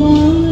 বাংলার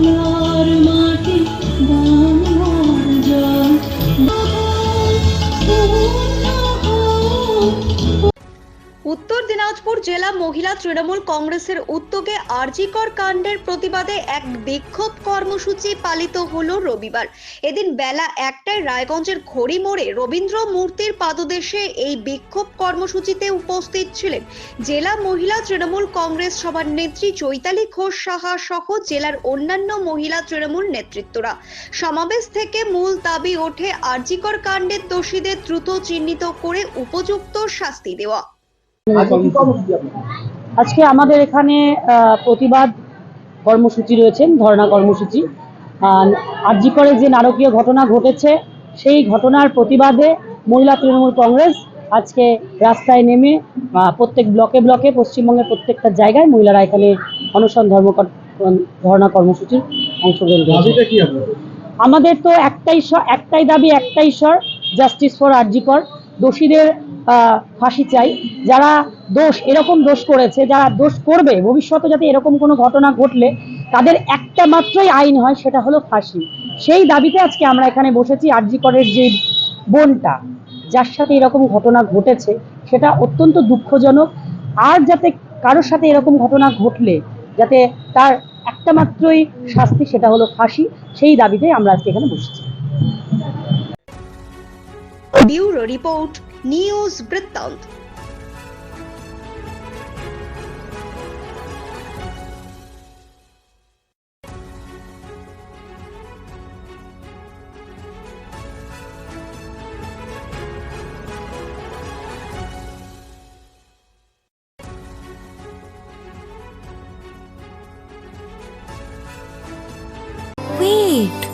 উত্তর দিনাজপুর জেলা মহিলা তৃণমূল কংগ্রেসের উদ্যোগে আরজিকর কাণ্ডের প্রতিবাদে এক বিক্ষোভ কর্মসূচি পালিত হলো রবিবার। এদিন বেলা একটায় রায়গঞ্জের ঘড়ি মোড়ে রবীন্দ্র মূর্তির পাদদেশে এই বিক্ষোভ কর্মসূচিতে উপস্থিত ছিলেন জেলা মহিলা তৃণমূল কংগ্রেস সভার নেত্রী চৈতালি ঘোষ সাহা সহ জেলার অন্যান্য মহিলা তৃণমূল নেতৃত্বরা। সমাবেশ থেকে মূল দাবি ওঠে আরজিকর কাণ্ডের দোষীদের দ্রুত চিহ্নিত করে উপযুক্ত শাস্তি দেওয়া। আজকে আমাদের এখানে প্রতিবাদ কর্মসূচি রয়েছেন ধর্ণা কর্মসূচি। আরজি করে যে নারকীয় ঘটনা ঘটেছে সেই ঘটনার প্রতিবাদে মহিলা তৃণমূল কংগ্রেস আজকে রাস্তায় নেমে প্রত্যেক ব্লকে ব্লকে পশ্চিমবঙ্গের প্রত্যেকটা জায়গায় মহিলারা এখানে অনশন ধর্ম ধর্ণা কর্মসূচির অংশগ্রহণ করেছে। আমাদের তো একটাই একটাই দাবি একটাই স্বর জাস্টিস ফর আরজিকর। দোষীদের ফাঁসি চাই। যারা দোষ, এরকম দোষ করেছে, যারা দোষ করবে, ভবিষ্যতে যাতে এরকম কোনো ঘটনা ঘটলে, তাদের একটা মাত্রই আইন হয়, সেটা হলো ফাঁসি। সেই দাবিতে আজকে আমরা এখানে বসেছি আরজিকরের যে বোনটা, যার সাথে এরকম ঘটনা ঘটেছে, সেটা অত্যন্ত দুঃখজনক। আর যাতে কারোর সাথে এরকম ঘটনা ঘটলে, যাতে তার একটা মাত্রই শাস্তি, সেটা হলো ফাঁসি। সেই দাবিতে আমরা আজকে এখানে বসেছি। Bureau Report News Britain. Wait!